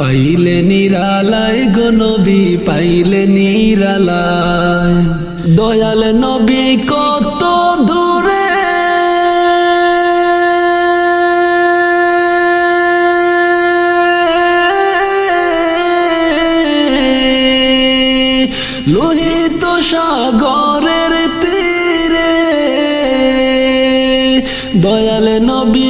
পাইলে নিরালায় গনবি পাইলে নিরালায়। দয়াল নবী কত দূরে। লোহিত সাগরের তীরে। দয়াল নবী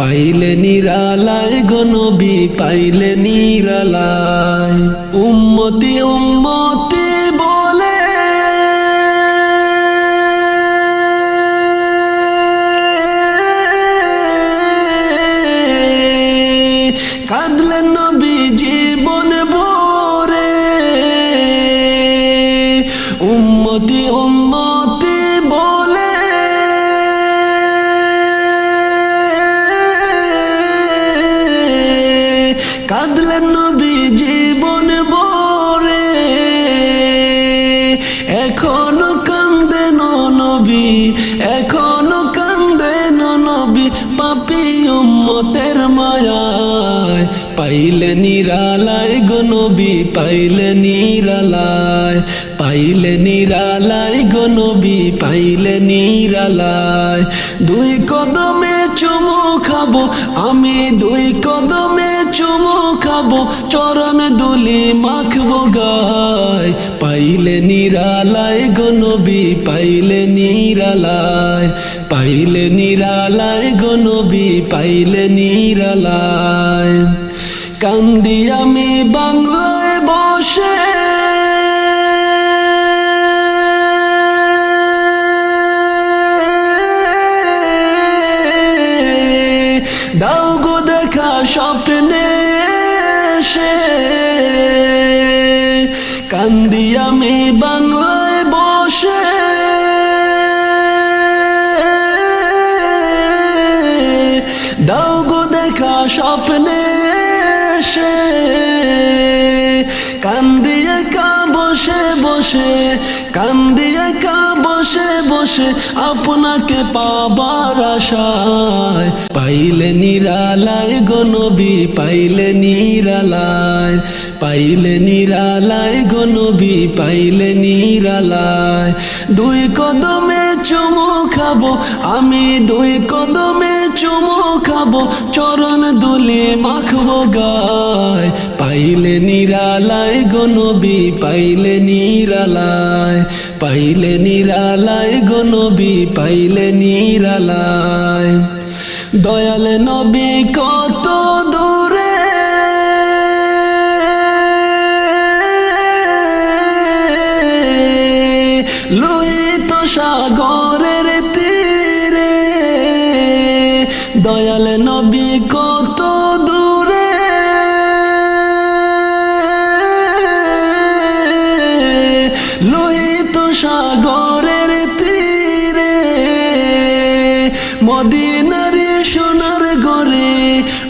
পাইলে নিরালায় গনবি পাইলে নিরালায়। উম্মতি উম্মতি গনবী পাইলে নিরালায় পাইলে নিরালায় গনবী পাইলে নিরালায়। দুই কদমে চুমু খাব, আমি দুই কদমে চুমু খাব, চরণ দুলি মাখবো গায়। পাইলে নিরালায় গনবী পাইলে নিরালায় পাইলে নিরালায় গনবী পাইলে নিরালায়। কান্দি আমি বাংলায় বসে। দাও দেখা স্বপ্নে এসে। কান্দি আমি বাংলায় বসে। দাও দেখা স্বপ্নে এসে কান্দিয়ে কা বসে বসে কান্দিয়ে কা বসে বসে, আপনাকে পাবার আশায়। পাইলে নিরালায় গনবী পাইলে নিরালায়। পাইলে নিরালায় গনবী পাইলে নিরালায়। দুই কদমে চুমু খাব, আমি দুই কদমে চুমু খাব, চরণ দুলি মাখবো গায়। পাইলে নিরালায় গনবি পাইলে নিরালায়। পাইলে নিরালায় গনবি পাইলে নিরালায়। দয়াল নবী কত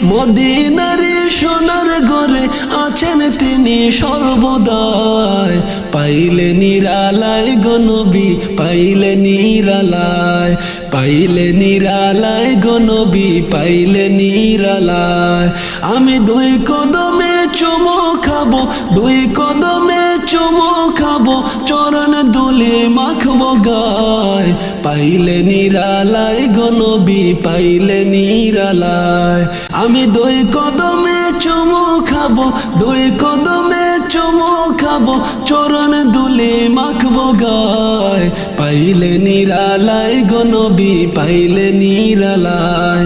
মদিনারি সোনার ঘরে আছেন তিনি সর্বদায় পাইলে নিরালায় গনবি পাইলে নিরালায়। পাইলে নিরালায় গনবি পাইলে নিরালায়। আমি দুই কদমে চমো খাব, দুই কদমে চুমো খাব, চরণ দুলে মাখবো গায়। পাইলে নিরালায় গনবি পাইলে নিরালায়। আমি দুই কদমে চুমো খাব, দুই কদমে চুমো খাব, চরণ দুলে মাখবো গায়। পাইলে নিরালায় গনবি পাইলে নিরালায়।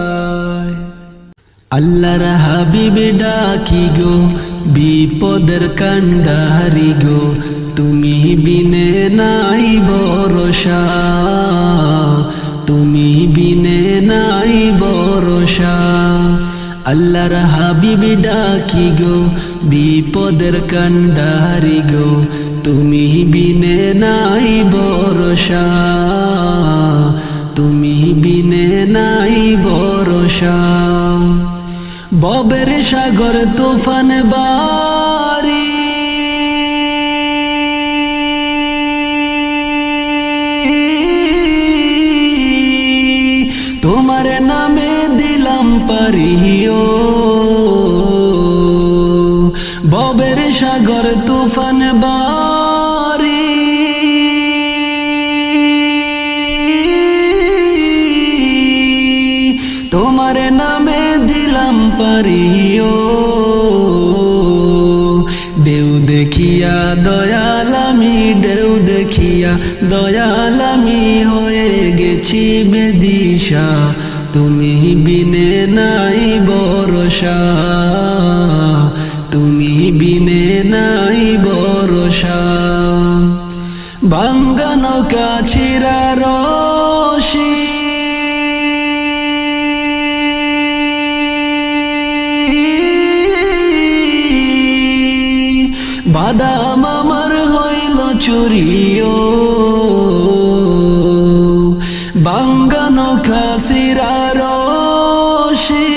আল্লাহর হাবিবে ডাকি গো, বিপদের কান্ডারি গো, তুমি বিনে নাই বরসা তুমি বিনে নাই বরসা আল্লাহর হাবিবে ডাকি গো, বিপদের কান্ডারি গো, তুমি বিনে নাই বরসা তুমি বিনে নাই বরসা ববের সাগর তুফান বারি। তোমার নামে দিলাম পারিও। ববের সাগর তুফান বারি দেখিয়া দয়ালামি হয়ে গেছি বেদিশা, তুমি বিনে নাই বরসা। তুমি বিনে নাই বরসা। বাঙ্গানো কাছিরা রশি। বাদাম আমার হইল চুরিও খাসিরা রশি।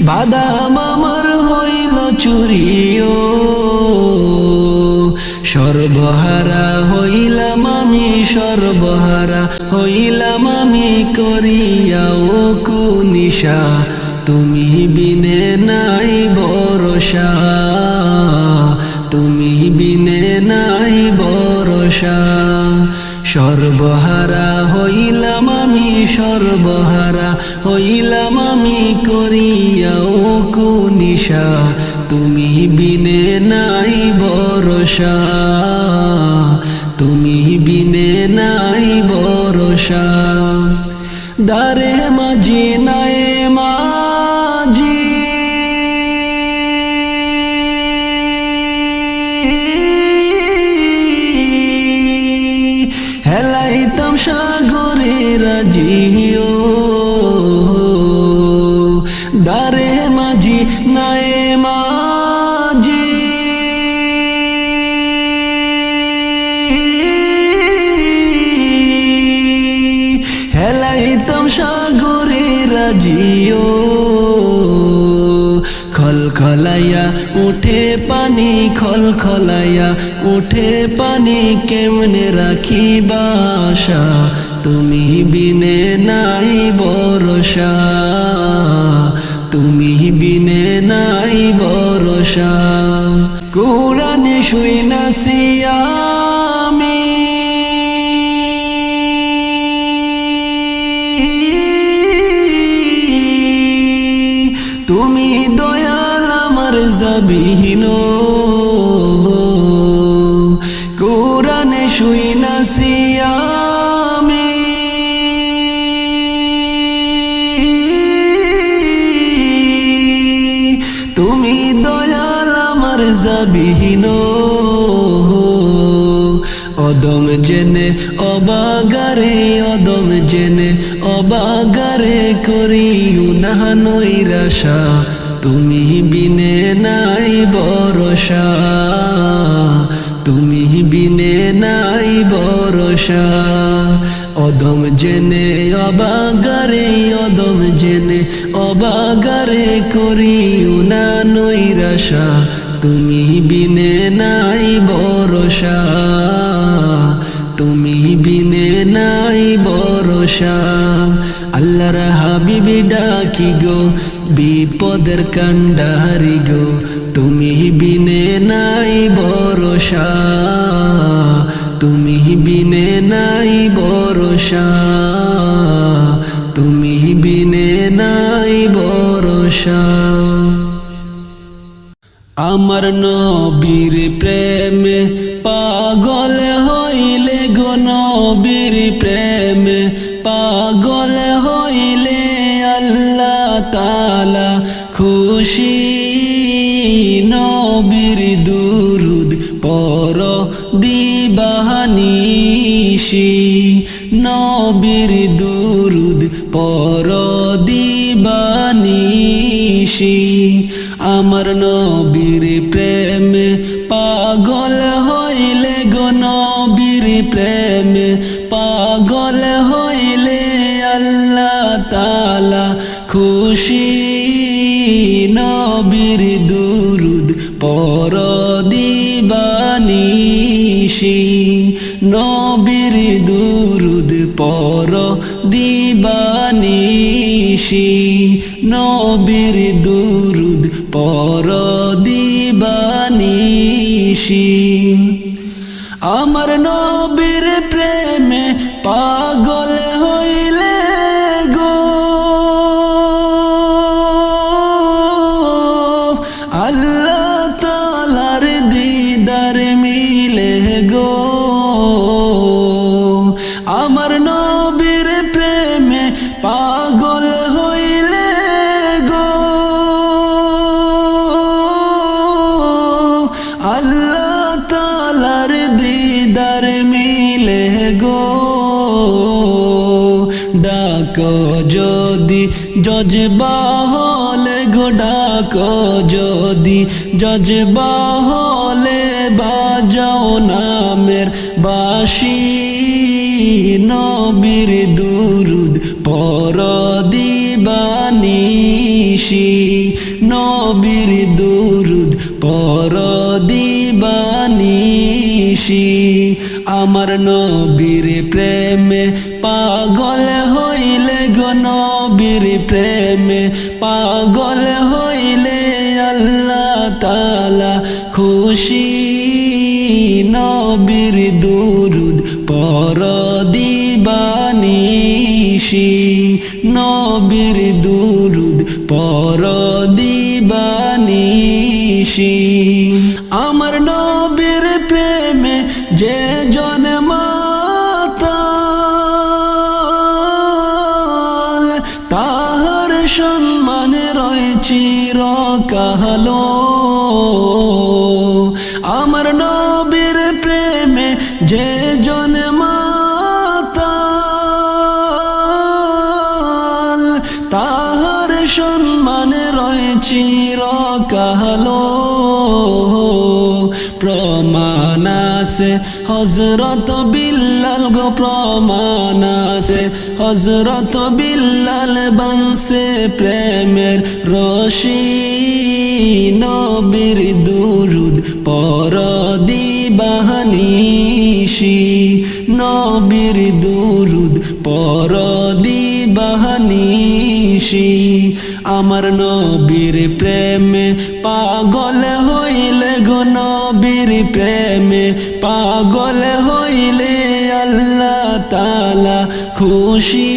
বাদাম আমার হইল চুরিও। সর্বহারা হইলাম আমি, সর্বহারা হইলাম আমি করিয়াও কুনিশা তুমি বিনে নাই বরসা তুমি বিনে নাই বরসা সর্বহারা হইলাম আমি, সর্বহারা হইলাম আমি, করিয়াও কুনিশা তুমি বিনে নাই বরসা তুমি বিনে নাই বরসা দারে সাগরে রাজিও। দারে মাঝি নাই মাঝি। হেলাইতাম সাগরে রাজিও। খল খলাইয়া উঠে পানি খল উঠে পানি কেমনে রাখি বাসা তুমি বিনে নাই বরসা তুমি বিনে নাই বরসা কোরআনে শুই নাসিয়ামি তুমি দয়াল আমার জাবিহীন জেনে, অবাগারে অদম জেনে, অবাগারে করি উনাহ নৈরাশা তুমি বিনে নাই বরসা, তুমি বিনে নাই বরসা। অদম জেনে, অবাগারে অদম জেনে, অবাগারে করি উনা নৈরাশা তুমি বিনে নাই বরসা। বরসা আল্লাহর হাবিবি ডাকি গো, বিপদের কান্ডারি গো, তুমি বিনে নাই বরসা তুমি বিনে নাই বরসা তুমি বিনে নাই বরসা আমার নবীর প্রেমে পাগল হইলে গো নবীর প্রেমে দিবাহানিশি নবীর দুরুদ পর দিবানিশি আমার নবীর প্রেমে পাগল হইলে গো নবীর প্রেমে পাগল হইলে আল্লাহ তালা খুশি। নবীর দুরুদ পর দিবানিশি নবীর পর দিবানিশি নবীর দুরুদ পর দিবানিশি। আমার নবীর প্রেমে জজবা হলে বাজাও নামের বাসি। নবীর দুরুদ পর দিবানিশি। নবীর দুরুদ পর দিবানিশি। আমার নবীর প্রেমে পাগল হইলে গো নবীর প্রেমে পাগল হইলে দিবানিশি নবীর দুরুদ পর দিবানিশি হজরত বিল্লাল গো প্রমানাসে হজরত বিল্লাল বংশে প্রেমের রশি। নবীর দুরুদ পর দিবাহানিশি নবীর দুরুদ পর দিবাহানিশি আমার নবীর প্রেমে পাগল হইলে গো নবীর প্রেমে পাগল হইলে আল্লাহ তালা খুশি।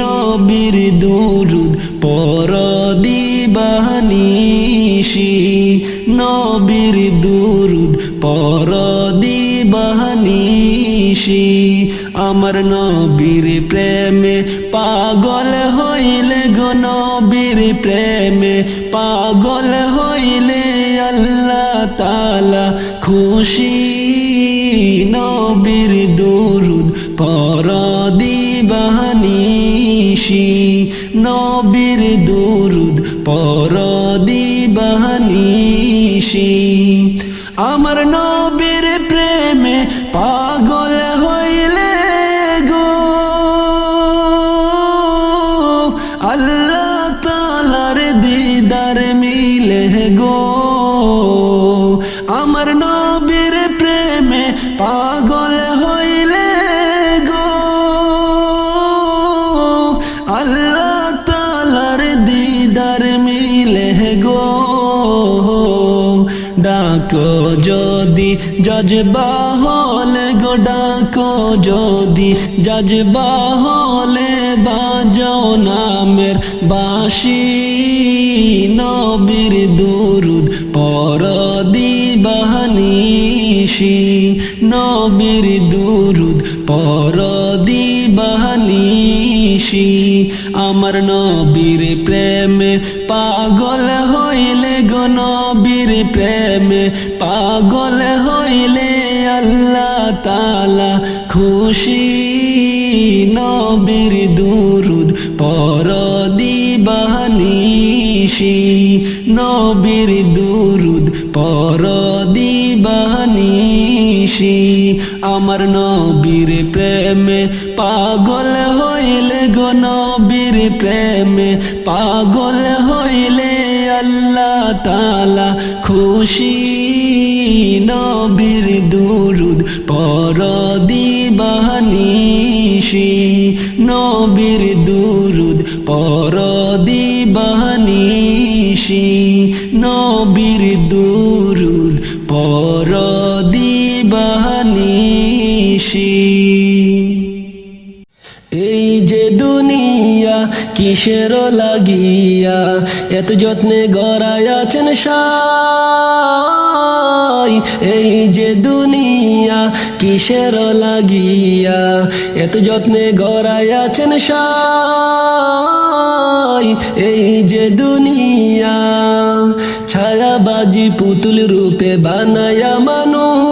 নবীর দুরুদ পর দিবানিশি নবীর দুরুদ পর দিবানিশি আমার নবীর প্রেমে পাগল হইলে গো নবীর প্রেমে। পাগল হইলে আল্লাহ তালা খুশি, নবীর দুরুদ পর দিবানিশি নবীর দুরুদ পর নিশি আমার নবীর প্রেমে পাগল হইলে গো। আল্লাহ তালার দিদার মিলে গো। জজবা হলে গোডাকো যদি যাজবা হলে বাজাও নামের বাসি নবীর দুরুদ পর দিবাহানিসি নবীর দুরুদ পর দিবাহানিসি আমার নবীর প্রেমে পাগল হইলে গো নবীর প্রেমে, পাগল হইলে আল্লাহ তালা খুশি। নবীর দুরুদ পর দিবাহানিসি নবীর দুরুদ পর দিবাহানিসি আমার নবীর প্রেমে পাগল হইলে গো নবীর প্রেমে, পাগল হইলে আল্লাহ তালা খুশি। নবীর দুরুদ পর দিবাহানিসি নবীর দুরুদ পর দিবাহানিসি নবীর দুরুদ পর কিসের লাগিয়া? এত যত্নে গড়ায় আছেন সাই, এই যে দুনিয়া কিসের লাগিয়া? এত যত্নে গড়ায় আছেন সাই, এই যে দুনিয়া। ছায়াবাজি পুতুল রূপে বানায়া মানুষ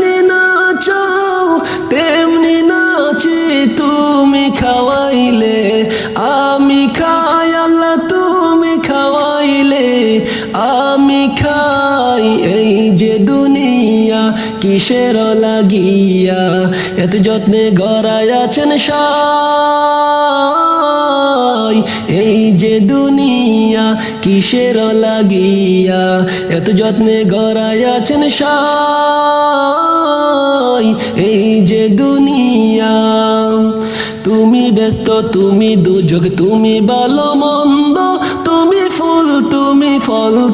দুনিয়া কিসের লাগিয়া? এত যত্নে আছেন সাই। এই যে দুনিয়া কিসের লাগিয়া? এত যত্নে আছেন সাই। এই যে দুনিয়া, তুমি ব্যস্ত, তুমি দুযোগ তুমি ভালো মন্দ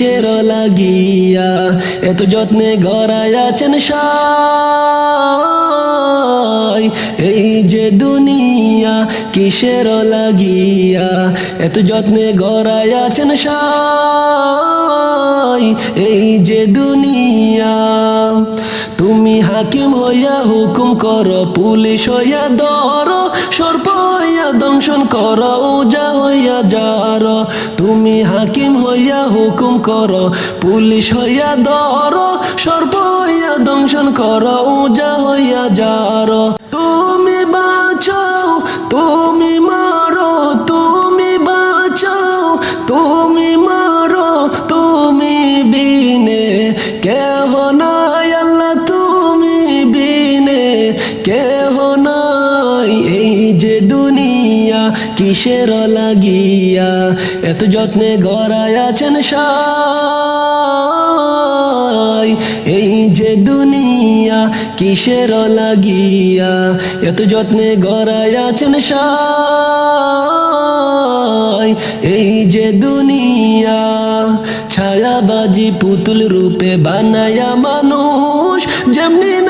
কিসের লাগিয়া? এত যত্নে গড়ায় আছেন সাই। এই যে দুনিয়া কিসের লাগিয়া? এত যত্নে গড়ায় আছেন সাই। এই যে দুনিয়া। তুমি হাকিম হইয়া হুকুম করো, পুলিশ হইয়া ধর, সর্প হইয়া দংশন কর, উজা হইয়া যার তুমি হাকিম হইয়া হুকুম করো, পুলিশ হইয়া ধর, সর্প হইয়া দংশন কর, উজা হইয়া যার তুমি বাঁচাও কিসের লাগিয়া? এত যত্নে গড়ায় সাই। এই যে দুনিয়া কিসের লাগিয়া? এত যত্নে গড়ায় সাই। এই যে দুনিয়া ছায়াবাজি পুতুল রূপে বানায়া মানুষ, যেমনি